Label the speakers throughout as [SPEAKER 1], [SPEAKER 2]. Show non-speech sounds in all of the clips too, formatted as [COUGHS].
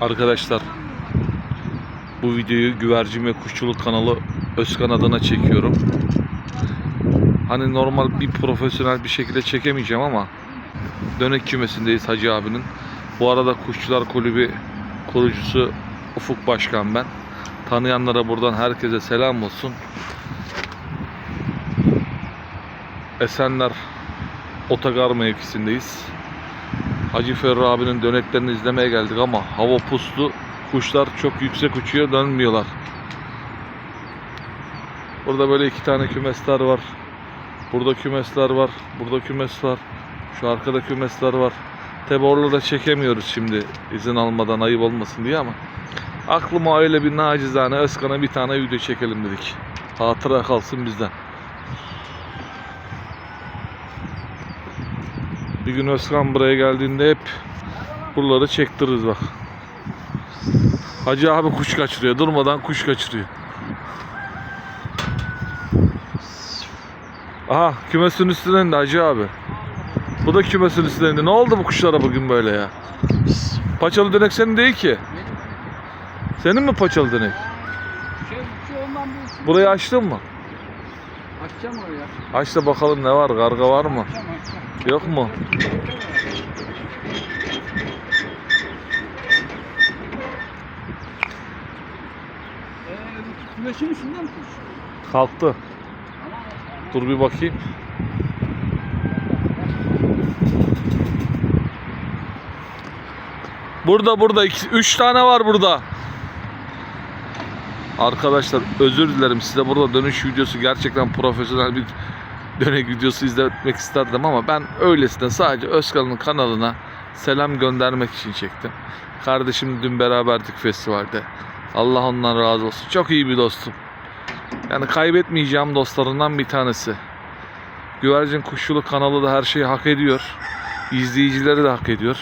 [SPEAKER 1] Arkadaşlar bu videoyu güvercin ve kuşçuluk kanalı Özkan adına çekiyorum. Hani normal bir profesyonel bir şekilde çekemeyeceğim ama dönek kümesindeyiz Hacı abinin. Bu arada Kuşçular Kulübü kurucusu Ufuk Başkan ben. Tanıyanlara buradan herkese selam olsun. Esenler Otogar mevkisindeyiz. Hacı Ferri abinin döneklerini izlemeye geldik ama hava puslu. Kuşlar çok yüksek uçuyor dönmüyorlar. Burada böyle iki tane kümesler var. Burada kümesler var. Burada kümes var. Şu arkada kümesler var. Tabi oraları çekemiyoruz şimdi izin almadan ayıp olmasın diye ama aklıma öyle bir nacizane Özkan'a bir tane video çekelim dedik. Hatıra kalsın bizden. Bir gün Özkan buraya geldiğinde hep buraları çektiririz bak. Hacı abi kuş kaçırıyor. Durmadan kuş kaçırıyor. Aha kümesin üstüne indi Hacı abi. Bu da kümesin üstüne indi. Ne oldu bu kuşlara bugün böyle ya? Paçalı dönek senin değil ki. Senin mi paçalı dönek? Burayı açtın mı?
[SPEAKER 2] Açacağım oraya.
[SPEAKER 1] Aç da bakalım ne var? Karga var mı?
[SPEAKER 2] Açacağım açacağım.
[SPEAKER 1] Yok mu?
[SPEAKER 2] Kümesin üstünden mi?
[SPEAKER 1] Kalktı. Dur bir bakayım. Burada burada iki, üç tane var burada. Arkadaşlar özür dilerim size burada dönüş videosu gerçekten profesyonel bir [LAUGHS] dönek videosu izletmek isterdim ama ben öylesine sadece Özkan'ın kanalına selam göndermek için çektim. Kardeşim dün beraberdik festivalde. Allah ondan razı olsun. Çok iyi bir dostum. Yani kaybetmeyeceğim dostlarından bir tanesi. Güvercin Kuşçuluk kanalı da her şeyi hak ediyor. İzleyicileri de hak ediyor.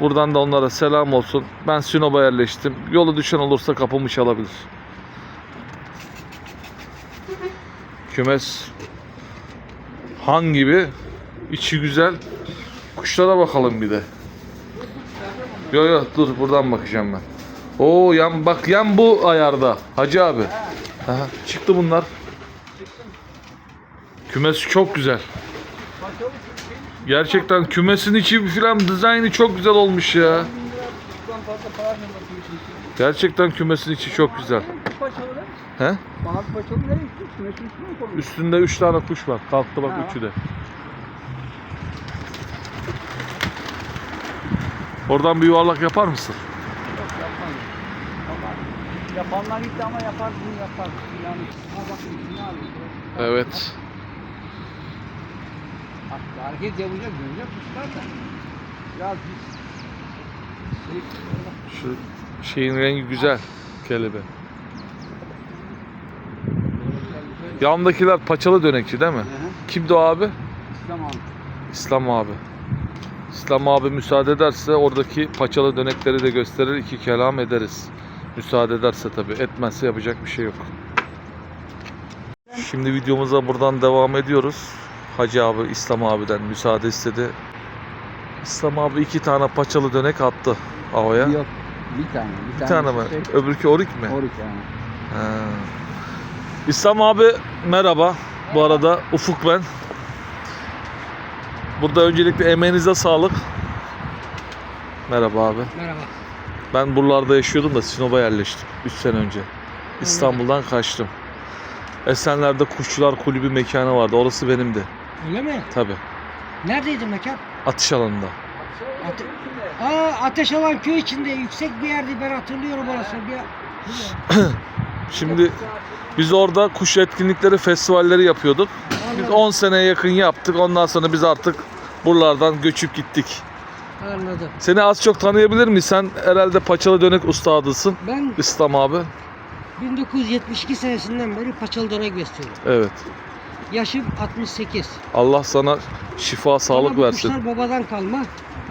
[SPEAKER 1] Buradan da onlara selam olsun. Ben Sinop'a yerleştim. Yolu düşen olursa kapımı çalabilir. Kümes Han gibi içi güzel. Kuşlara bakalım bir de. Yo yo dur buradan bakacağım ben. Oo yan bak yan bu ayarda Hacı abi. Aha, çıktı bunlar. Kümes çok güzel. Gerçekten kümesin içi filan dizaynı çok güzel olmuş ya. Gerçekten kümesin içi çok güzel. He?
[SPEAKER 2] Bana paçalı nereye gitti? Kümesin üstüne mi?
[SPEAKER 1] Üstünde 3 tane kuş var. Kalktı bak
[SPEAKER 2] Ha.
[SPEAKER 1] üçü de. Oradan bir yuvarlak yapar mısın?
[SPEAKER 2] Yok yapmadım. Ama yapanlar gitti ama yapar bunu yapar. Yani ha bakın ne alıyor?
[SPEAKER 1] Evet.
[SPEAKER 2] Bak hareket yapacak dönecek kuşlar da. Biraz biz
[SPEAKER 1] Şu şeyin rengi güzel. Kelebeğin. Yandakiler paçalı dönekçi değil mi?
[SPEAKER 2] Hı hı.
[SPEAKER 1] Kimdi o abi?
[SPEAKER 2] İslam abi.
[SPEAKER 1] İslam abi. İslam abi müsaade ederse oradaki paçalı dönekleri de gösterir iki kelam ederiz. Müsaade ederse tabi. Etmezse yapacak bir şey yok. Şimdi videomuza buradan devam ediyoruz. Hacı abi İslam abiden müsaade istedi. İslam abi iki tane paçalı dönek attı havaya.
[SPEAKER 2] Yok. Bir tane. Bir,
[SPEAKER 1] Bir tane mi?
[SPEAKER 2] Şey,
[SPEAKER 1] Öbürkü orik mi?
[SPEAKER 2] Orik yani.
[SPEAKER 1] Ha. İslam abi merhaba. Bu arada Ufuk ben. Burada öncelikle emeğinize sağlık. Merhaba abi.
[SPEAKER 2] Merhaba.
[SPEAKER 1] Ben buralarda yaşıyordum da Sinop'a yerleştim 3 sene önce. İstanbul'dan kaçtım. Esenler'de Kuşçular Kulübü mekanı vardı. Orası benimdi.
[SPEAKER 3] Öyle mi?
[SPEAKER 1] Tabi.
[SPEAKER 3] Neredeydi mekan?
[SPEAKER 1] Atış alanında.
[SPEAKER 3] Ate Aa, Ateş Alan köy içinde yüksek bir yerdi ben hatırlıyorum orası. Bir... [CLEARS THROAT] [CLEARS THROAT]
[SPEAKER 1] Şimdi biz orada kuş etkinlikleri, festivalleri yapıyorduk. Biz 10 seneye yakın yaptık. Ondan sonra biz artık buralardan göçüp gittik.
[SPEAKER 3] Anladım.
[SPEAKER 1] Seni az çok tanıyabilir miyiz? Sen herhalde paçalı dönek ustadısın.
[SPEAKER 3] Ben
[SPEAKER 1] İslam abi.
[SPEAKER 3] 1972 senesinden beri paçalı dönek besliyorum.
[SPEAKER 1] Evet.
[SPEAKER 3] Yaşım 68.
[SPEAKER 1] Allah sana şifa, sağlık
[SPEAKER 3] Ama bu
[SPEAKER 1] versin.
[SPEAKER 3] Kuşlar babadan kalma.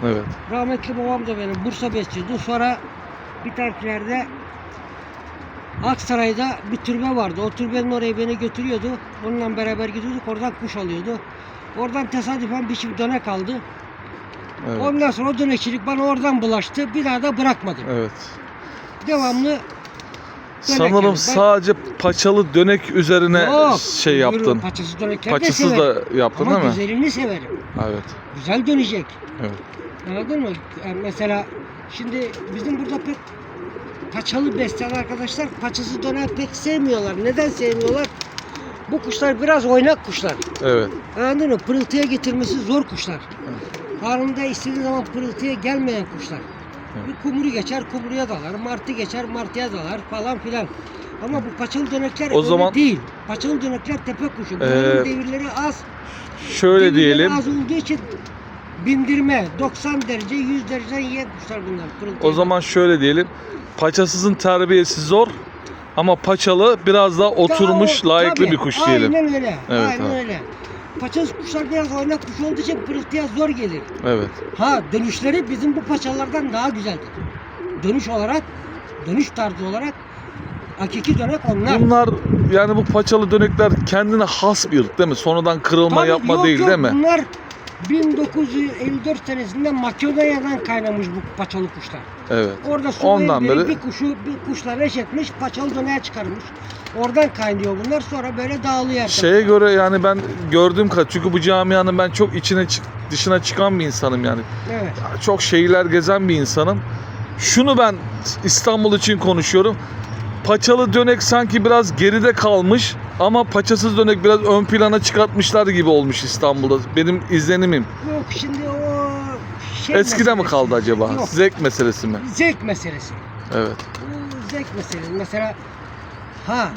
[SPEAKER 1] Evet.
[SPEAKER 3] Rahmetli babam da benim Bursa besliyordu. Sonra bir tariflerde Aksaray'da bir türbe vardı. O türbenin oraya beni götürüyordu. Onunla beraber gidiyorduk. Oradan kuş alıyordu. Oradan tesadüfen bir çift dönek aldı.
[SPEAKER 1] Evet.
[SPEAKER 3] Ondan sonra o dönekçilik bana oradan bulaştı. Bir daha da bırakmadım.
[SPEAKER 1] Evet.
[SPEAKER 3] Devamlı
[SPEAKER 1] Sanırım
[SPEAKER 3] Ben-
[SPEAKER 1] sadece paçalı dönek üzerine
[SPEAKER 3] Yok,
[SPEAKER 1] şey yaptın.
[SPEAKER 3] Paçasız dönekler de
[SPEAKER 1] Paçasız
[SPEAKER 3] severim.
[SPEAKER 1] da yaptın
[SPEAKER 3] Ama
[SPEAKER 1] değil mi?
[SPEAKER 3] güzelini severim.
[SPEAKER 1] Evet.
[SPEAKER 3] Güzel dönecek.
[SPEAKER 1] Evet.
[SPEAKER 3] Anladın mı? Yani mesela şimdi bizim burada pek paçalı besleyen arkadaşlar paçası döner pek sevmiyorlar. Neden sevmiyorlar? Bu kuşlar biraz oynak kuşlar.
[SPEAKER 1] Evet.
[SPEAKER 3] Anladın mı? Pırıltıya getirmesi zor kuşlar. Anında istediği zaman pırıltıya gelmeyen kuşlar. Bir kumru geçer kumruya dalar, martı geçer martıya dalar falan filan. Ama bu paçalı dönekler
[SPEAKER 1] O
[SPEAKER 3] öyle
[SPEAKER 1] zaman-
[SPEAKER 3] değil. Paçalı dönekler tepe kuşu. Bunların
[SPEAKER 1] Ee,
[SPEAKER 3] devirleri az.
[SPEAKER 1] Şöyle
[SPEAKER 3] Demirleri
[SPEAKER 1] diyelim.
[SPEAKER 3] Az olduğu için bindirme 90 derece 100 dereceden yiyen kuşlar bunlar. pırıltıya.
[SPEAKER 1] O zaman şöyle diyelim. Paçasızın terbiyesi zor ama paçalı biraz daha oturmuş,
[SPEAKER 3] Tabii,
[SPEAKER 1] layıklı bir kuş diyelim.
[SPEAKER 3] Aynen öyle.
[SPEAKER 1] Evet,
[SPEAKER 3] aynen
[SPEAKER 1] abi.
[SPEAKER 3] öyle. Paçasız kuşlar biraz oynak kuş olduğu için pırıltıya zor gelir.
[SPEAKER 1] Evet.
[SPEAKER 3] Ha dönüşleri bizim bu paçalardan daha güzeldir. Dönüş olarak, dönüş tarzı olarak hakiki dönek onlar.
[SPEAKER 1] Bunlar yani bu paçalı dönekler kendine has bir ırk değil mi? Sonradan kırılma
[SPEAKER 3] Tabii,
[SPEAKER 1] yapma
[SPEAKER 3] yok,
[SPEAKER 1] değil
[SPEAKER 3] yok,
[SPEAKER 1] değil mi?
[SPEAKER 3] Bunlar 1954 senesinde Makedonya'dan kaynamış bu paçalı kuşlar.
[SPEAKER 1] Evet.
[SPEAKER 3] Orada su
[SPEAKER 1] Ondan
[SPEAKER 3] beri bir kuşu bir kuşlar eş etmiş, paçalı döneğe çıkarmış. Oradan kaynıyor bunlar sonra böyle dağılıyor.
[SPEAKER 1] Şeye
[SPEAKER 3] tarafa.
[SPEAKER 1] göre yani ben gördüğüm kadar çünkü bu camianın ben çok içine çık- dışına çıkan bir insanım yani.
[SPEAKER 3] Evet.
[SPEAKER 1] Çok şehirler gezen bir insanım. Şunu ben İstanbul için konuşuyorum. Paçalı dönek sanki biraz geride kalmış ama paçasız dönek biraz ön plana çıkartmışlar gibi olmuş İstanbul'da. Benim izlenimim.
[SPEAKER 3] Yok şimdi o şey
[SPEAKER 1] Eskide mi
[SPEAKER 3] meselesi.
[SPEAKER 1] kaldı acaba?
[SPEAKER 3] Yok.
[SPEAKER 1] Zevk meselesi mi?
[SPEAKER 3] Zevk meselesi.
[SPEAKER 1] Evet.
[SPEAKER 3] Bu zevk meselesi. Mesela ha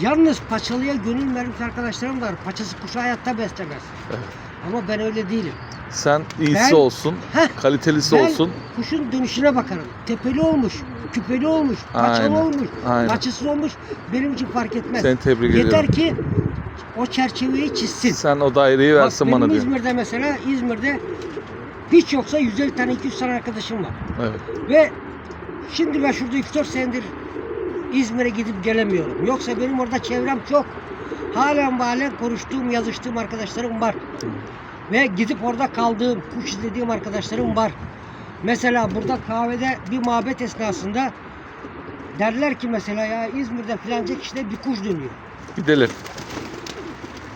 [SPEAKER 3] yalnız paçalıya gönül vermiş arkadaşlarım var. Paçası kuşu hayatta beslemez.
[SPEAKER 1] Evet.
[SPEAKER 3] Ama ben öyle değilim.
[SPEAKER 1] Sen iyisi
[SPEAKER 3] Ben-
[SPEAKER 1] olsun,
[SPEAKER 3] Heh,
[SPEAKER 1] kalitelisi
[SPEAKER 3] ben
[SPEAKER 1] olsun.
[SPEAKER 3] kuşun dönüşüne bakarım. Tepeli olmuş, küpeli olmuş, paçalı
[SPEAKER 1] Aynen,
[SPEAKER 3] olmuş,
[SPEAKER 1] aynen.
[SPEAKER 3] paçasız olmuş. Benim için fark etmez.
[SPEAKER 1] Seni tebrik
[SPEAKER 3] Yeter
[SPEAKER 1] ediyorum.
[SPEAKER 3] ki o çerçeveyi çizsin.
[SPEAKER 1] Sen o daireyi
[SPEAKER 3] Bak,
[SPEAKER 1] versin
[SPEAKER 3] benim
[SPEAKER 1] bana diyor.
[SPEAKER 3] İzmir'de mesela İzmir'de hiç yoksa 150 tane 200 tane arkadaşım var.
[SPEAKER 1] Evet.
[SPEAKER 3] Ve şimdi ben şurada 3-4 senedir İzmir'e gidip gelemiyorum. Yoksa benim orada çevrem çok. Halen halen konuştuğum, yazıştığım arkadaşlarım var. Ve gidip orada kaldığım, kuş izlediğim arkadaşlarım var. Mesela burada kahvede bir muhabbet esnasında derler ki mesela ya İzmir'de filanca kişide bir kuş dönüyor.
[SPEAKER 1] Gidelim.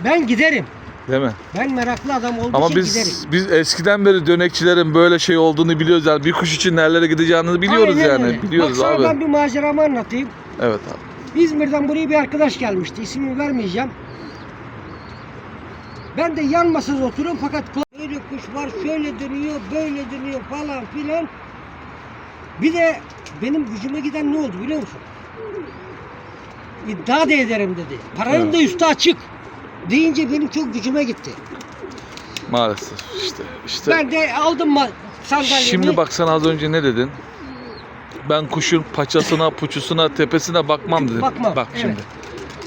[SPEAKER 3] Ben giderim.
[SPEAKER 1] Değil mi?
[SPEAKER 3] Ben meraklı adam olduğum
[SPEAKER 1] Ama
[SPEAKER 3] için
[SPEAKER 1] biz
[SPEAKER 3] giderim.
[SPEAKER 1] biz eskiden beri dönekçilerin böyle şey olduğunu biliyoruz yani bir kuş için nerelere gideceğini biliyoruz
[SPEAKER 3] Aynen
[SPEAKER 1] yani.
[SPEAKER 3] öyle.
[SPEAKER 1] Biliyoruz
[SPEAKER 3] Bak sana
[SPEAKER 1] abi.
[SPEAKER 3] ben bir maceramı anlatayım.
[SPEAKER 1] Evet abi.
[SPEAKER 3] İzmir'den buraya bir arkadaş gelmişti. İsmini vermeyeceğim. Ben de yan masada oturuyorum fakat böyle kuş var, şöyle dönüyor, böyle dönüyor falan filan. Bir de benim gücüme giden ne oldu biliyor musun? İddia da ederim dedi. Paranın
[SPEAKER 1] Evet.
[SPEAKER 3] da üstü açık. Deyince benim çok gücüme gitti.
[SPEAKER 1] Maalesef işte. işte.
[SPEAKER 3] Ben de aldım sandalyemi.
[SPEAKER 1] Şimdi bak sen az önce ne dedin? Ben kuşun paçasına, puçusuna, tepesine bakmam dedin.
[SPEAKER 3] Bakmam,
[SPEAKER 1] Bak
[SPEAKER 3] evet.
[SPEAKER 1] şimdi.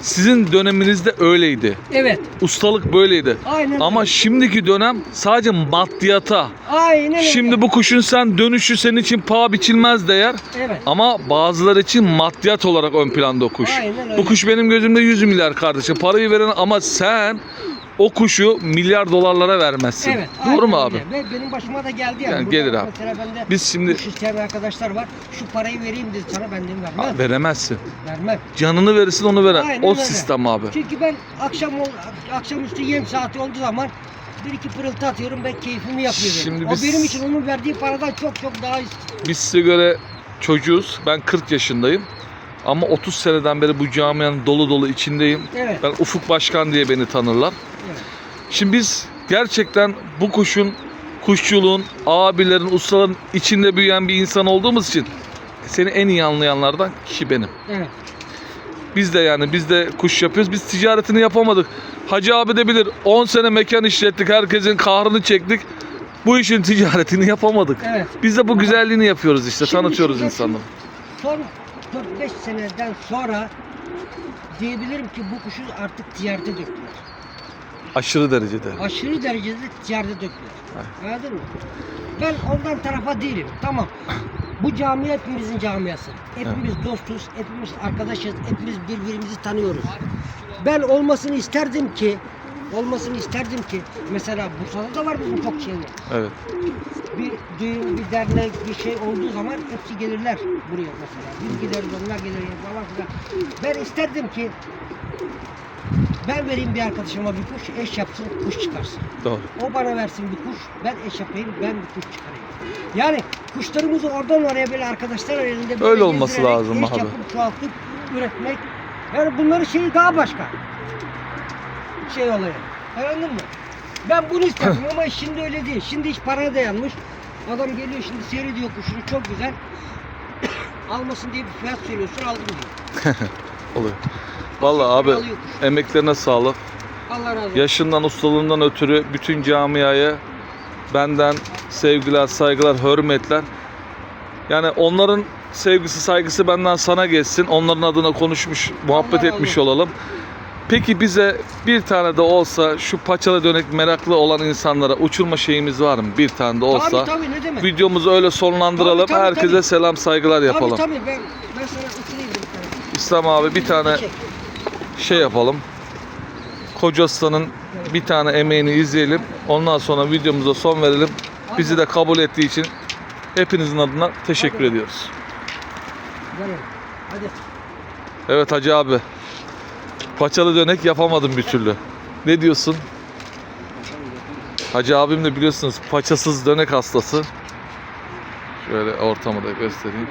[SPEAKER 1] Sizin döneminizde öyleydi.
[SPEAKER 3] Evet.
[SPEAKER 1] Ustalık böyleydi.
[SPEAKER 3] Aynen.
[SPEAKER 1] Ama
[SPEAKER 3] öyle.
[SPEAKER 1] şimdiki dönem sadece maddiyata.
[SPEAKER 3] Aynen öyle.
[SPEAKER 1] Şimdi bu kuşun sen dönüşü senin için paha biçilmez değer.
[SPEAKER 3] Evet.
[SPEAKER 1] Ama bazıları için maddiyat olarak ön planda o kuş.
[SPEAKER 3] Aynen öyle.
[SPEAKER 1] Bu kuş benim gözümde 100 milyar kardeşim. Parayı veren ama sen o kuşu milyar dolarlara vermezsin.
[SPEAKER 3] Evet.
[SPEAKER 1] Doğru mu abi?
[SPEAKER 3] öyle. Benim başıma da geldi yani.
[SPEAKER 1] Yani
[SPEAKER 3] Burada
[SPEAKER 1] gelir abi.
[SPEAKER 3] Mesela bende
[SPEAKER 1] Biz şimdi
[SPEAKER 3] kuş isteyen arkadaşlar var. Şu parayı vereyim dedi sana ben dedim vermem.
[SPEAKER 1] Aa, veremezsin.
[SPEAKER 3] Vermem.
[SPEAKER 1] Canını verirsin onu veren.
[SPEAKER 3] Aynen
[SPEAKER 1] o
[SPEAKER 3] öyle.
[SPEAKER 1] sistem abi.
[SPEAKER 3] Çünkü ben akşam ol, akşamüstü yem saati olduğu zaman bir iki pırıltı atıyorum ben keyfimi yapıyorum.
[SPEAKER 1] Şimdi
[SPEAKER 3] o
[SPEAKER 1] biz-
[SPEAKER 3] benim için onun verdiği paradan çok çok daha üst.
[SPEAKER 1] Biz size göre çocuğuz. Ben 40 yaşındayım. Ama 30 seneden beri bu camianın dolu dolu içindeyim.
[SPEAKER 3] Evet.
[SPEAKER 1] Ben Ufuk Başkan diye beni tanırlar. Şimdi biz gerçekten bu kuşun, kuşçuluğun, abilerin, ustaların içinde büyüyen bir insan olduğumuz için seni en iyi anlayanlardan kişi benim.
[SPEAKER 3] Evet.
[SPEAKER 1] Biz de yani biz de kuş yapıyoruz. Biz ticaretini yapamadık. Hacı abi de bilir 10 sene mekan işlettik. Herkesin kahrını çektik. Bu işin ticaretini yapamadık.
[SPEAKER 3] Evet.
[SPEAKER 1] Biz de bu güzelliğini yapıyoruz işte.
[SPEAKER 3] Şimdi
[SPEAKER 1] tanıtıyoruz
[SPEAKER 3] şurada
[SPEAKER 1] insanları.
[SPEAKER 3] Son 4-5 seneden sonra diyebilirim ki bu kuşu artık ticarete döktüler.
[SPEAKER 1] Aşırı derecede.
[SPEAKER 3] aşırı derecede ticarete döktüler. Anladın mı? Ben ondan tarafa değilim. Tamam. Bu cami hepimizin camiası. Hepimiz dostuz, hepimiz arkadaşız, hepimiz birbirimizi tanıyoruz. Ben olmasını isterdim ki olmasını isterdim ki mesela Bursa'da da var bizim çok şeyler.
[SPEAKER 1] Evet.
[SPEAKER 3] Bir düğün, bir dernek, bir şey olduğu zaman hepsi gelirler buraya mesela. Biz gideriz, onlar gelir falan filan. Ben isterdim ki ben vereyim bir arkadaşıma bir kuş, eş yapsın, kuş çıkarsın.
[SPEAKER 1] Doğru.
[SPEAKER 3] O bana versin bir kuş, ben eş yapayım, ben bir kuş çıkarayım. Yani kuşlarımızı oradan oraya böyle arkadaşlar elinde böyle
[SPEAKER 1] Öyle olması lazım
[SPEAKER 3] eş
[SPEAKER 1] abi.
[SPEAKER 3] yapıp çoğaltıp üretmek. Yani bunların şeyi daha başka. Şey oluyor. Anladın mı? Ben bunu isterdim [LAUGHS] ama şimdi öyle değil. Şimdi iş paraya dayanmış. Adam geliyor şimdi seyrediyor kuşunu çok güzel. [COUGHS] Almasın diye bir fiyat söylüyorsun aldım diyor. [LAUGHS]
[SPEAKER 1] Oluyor. Vallahi abi emeklerine sağlık.
[SPEAKER 3] Allah razı olsun.
[SPEAKER 1] Yaşından, ustalığından ötürü bütün camiaya benden sevgiler, saygılar, hürmetler. Yani onların sevgisi, saygısı benden sana geçsin. Onların adına konuşmuş, muhabbet
[SPEAKER 3] Allah
[SPEAKER 1] etmiş
[SPEAKER 3] olsun.
[SPEAKER 1] olalım. Peki bize bir tane de olsa şu paçalı dönek meraklı olan insanlara uçurma şeyimiz var mı? Bir tane de olsa.
[SPEAKER 3] Tabii tabii ne demek.
[SPEAKER 1] Videomuzu öyle sonlandıralım.
[SPEAKER 3] Tabii, tabii,
[SPEAKER 1] Herkese
[SPEAKER 3] tabii.
[SPEAKER 1] selam, saygılar yapalım.
[SPEAKER 3] Tabii tabii ben, ben sana uçurayım bir tane.
[SPEAKER 1] İslam abi bir tane. Şey yapalım. Koca Usta'nın bir tane emeğini izleyelim. Ondan sonra videomuza son verelim. Bizi de kabul ettiği için hepinizin adına teşekkür
[SPEAKER 3] Hadi.
[SPEAKER 1] ediyoruz.
[SPEAKER 3] Hadi.
[SPEAKER 1] Evet Hacı abi. Paçalı dönek yapamadım bir türlü. Ne diyorsun? Hacı abim de biliyorsunuz paçasız dönek hastası. Şöyle ortamı da göstereyim.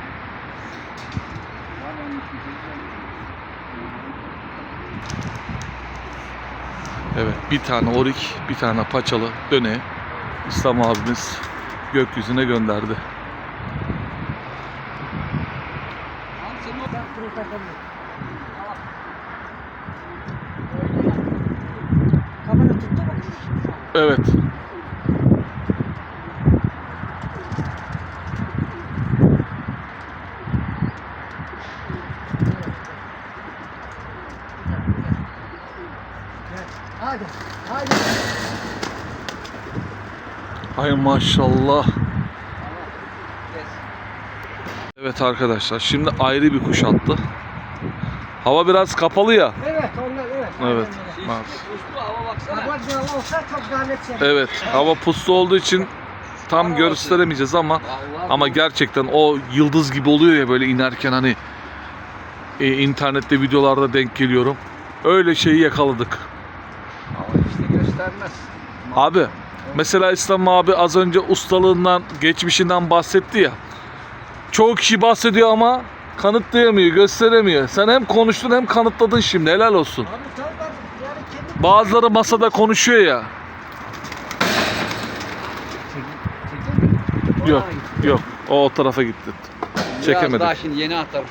[SPEAKER 1] Evet bir tane orik, bir tane paçalı döneği İslam abimiz gökyüzüne gönderdi.
[SPEAKER 3] Al seni o- Bak bunu takalım. Al. Kamera tuttu mu?
[SPEAKER 1] Evet.
[SPEAKER 3] Gel. Hadi. Hadi.
[SPEAKER 1] Maşallah. Evet arkadaşlar şimdi ayrı bir kuş attı. Hava biraz kapalı ya.
[SPEAKER 3] Evet ondan evet.
[SPEAKER 1] Evet.
[SPEAKER 3] Net şey.
[SPEAKER 1] Evet hava puslu olduğu için tam gösteremeyeceğiz ama ama gerçekten o yıldız gibi oluyor ya böyle inerken hani e, internette videolarda denk geliyorum. Öyle şeyi yakaladık.
[SPEAKER 2] Hava işte göstermez.
[SPEAKER 1] Abi mesela İslam abi az önce ustalığından, geçmişinden bahsetti ya. Çoğu kişi bahsediyor ama kanıtlayamıyor, gösteremiyor. Sen hem konuştun hem kanıtladın şimdi. Helal olsun. Bazıları masada konuşuyor ya. Yok, yok. O o tarafa gitti.
[SPEAKER 2] Biraz
[SPEAKER 1] Çekemedik.
[SPEAKER 2] daha şimdi yeni atar.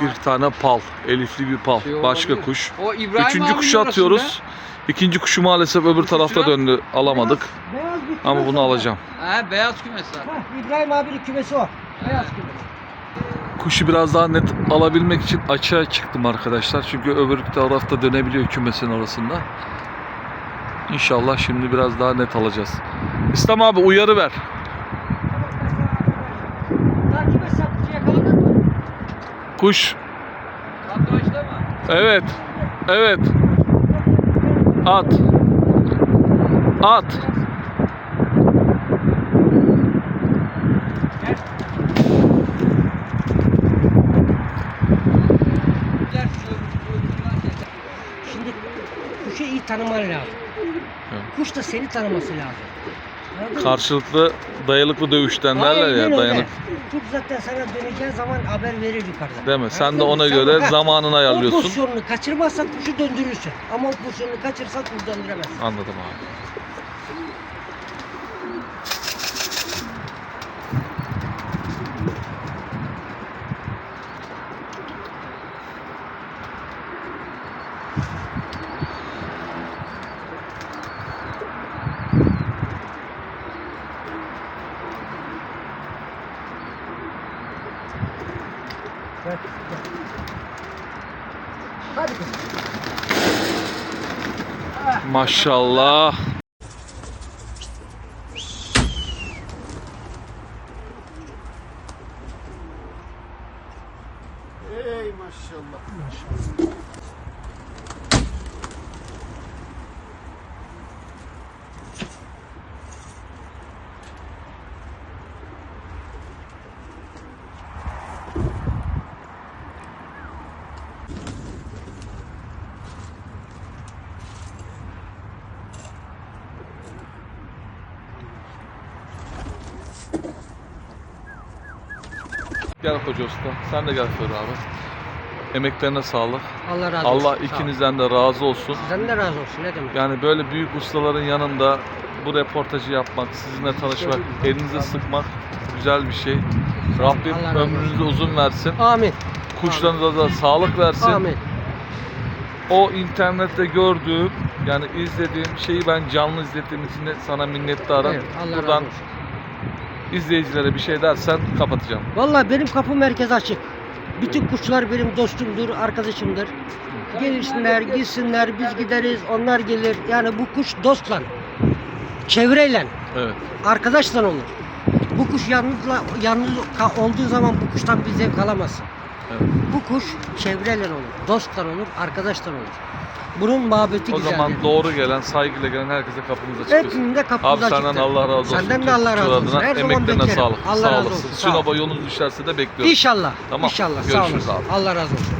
[SPEAKER 1] Bir tane pal, elifli bir pal.
[SPEAKER 2] şey
[SPEAKER 1] Başka kuş.
[SPEAKER 2] O İbrahim
[SPEAKER 1] Üçüncü kuşu atıyoruz. İkinci kuşu maalesef öbür tarafta döndü. Alamadık.
[SPEAKER 3] Beyaz, beyaz bir
[SPEAKER 1] Ama bunu alacağım.
[SPEAKER 2] Ha beyaz kümes var.
[SPEAKER 3] Hah, İbrahim abinin kümesi o. Beyaz kümes.
[SPEAKER 1] Kuşu biraz daha net alabilmek için açığa çıktım arkadaşlar. Çünkü öbür tarafta dönebiliyor kümesin arasında. İnşallah şimdi biraz daha net alacağız. İslam abi uyarı ver.
[SPEAKER 3] Daha kümes yapıcı yakaladın mı?
[SPEAKER 1] Kuş. Evet. Evet. At. At.
[SPEAKER 3] Şimdi kuşu iyi tanıman lazım. Kuş da seni tanıması lazım.
[SPEAKER 1] Karşılıklı dayalıklı dövüşten derler
[SPEAKER 3] Aynen
[SPEAKER 1] ya
[SPEAKER 3] öyle.
[SPEAKER 1] dayanık.
[SPEAKER 3] Kuş zaten sana döneceğin zaman haber verir yukarıdan.
[SPEAKER 1] Değil mi? Sen de ona göre zamanını
[SPEAKER 3] O
[SPEAKER 1] ayarlıyorsun.
[SPEAKER 3] pozisyonunu kaçırmazsan kuşu döndürürsün. Ama o pozisyonunu kaçırırsan kuş döndüremezsin.
[SPEAKER 1] Anladım abi. Maşallah.
[SPEAKER 4] Ey maşallah.
[SPEAKER 1] Gel Hoca Usta. Sen de gel Ferruh abi. Emeklerine sağlık.
[SPEAKER 3] Allah razı olsun.
[SPEAKER 1] Allah
[SPEAKER 3] Sağ
[SPEAKER 1] ikinizden de razı olsun.
[SPEAKER 3] Sizden de razı olsun. Ne demek?
[SPEAKER 1] Yani böyle büyük ustaların yanında bu reportajı yapmak, sizinle tanışmak, elinize sıkmak güzel bir şey. Rabbim
[SPEAKER 3] Allah razı
[SPEAKER 1] ömrünüzü uzun versin.
[SPEAKER 3] Amin.
[SPEAKER 1] Kuşlarınıza da sağlık versin.
[SPEAKER 3] Amin.
[SPEAKER 1] O internette gördüğüm yani izlediğim şeyi ben canlı izlediğim için de sana minnettarım.
[SPEAKER 3] Evet, Allah razı
[SPEAKER 1] Buradan
[SPEAKER 3] olsun.
[SPEAKER 1] İzleyicilere bir şey dersen kapatacağım.
[SPEAKER 3] Vallahi benim kapım herkes açık. Bütün kuşlar benim dostumdur, arkadaşımdır. Gelsinler, gitsinler, biz gideriz, onlar gelir. Yani bu kuş dostla, çevreyle,
[SPEAKER 1] Evet.
[SPEAKER 3] arkadaşla olur. Bu kuş yalnızla, yalnız ka- olduğu zaman bu kuştan bir zevk alamazsın.
[SPEAKER 1] evet.
[SPEAKER 3] Bu kuş çevreyle olur, dostla olur, arkadaşla olur. Bunun muhabbeti
[SPEAKER 1] O
[SPEAKER 3] güzeldir.
[SPEAKER 1] zaman doğru gelen, saygıyla gelen herkese kapınıza çıkıyorsun.
[SPEAKER 3] Hepinin de kapımız
[SPEAKER 1] Abi senden
[SPEAKER 3] açıktır.
[SPEAKER 1] Allah razı olsun.
[SPEAKER 3] Senden de Allah razı olsun.
[SPEAKER 1] adına
[SPEAKER 3] Her zaman beklerim.
[SPEAKER 1] sağlık.
[SPEAKER 3] Allah
[SPEAKER 1] Sağ
[SPEAKER 3] razı olsun. Sağ ol.
[SPEAKER 1] Sinop'a yolunuz düşerse de bekliyorum.
[SPEAKER 3] İnşallah.
[SPEAKER 1] Tamam.
[SPEAKER 3] İnşallah. Sağ
[SPEAKER 1] Görüşürüz
[SPEAKER 3] olasın.
[SPEAKER 1] abi.
[SPEAKER 3] Allah razı olsun.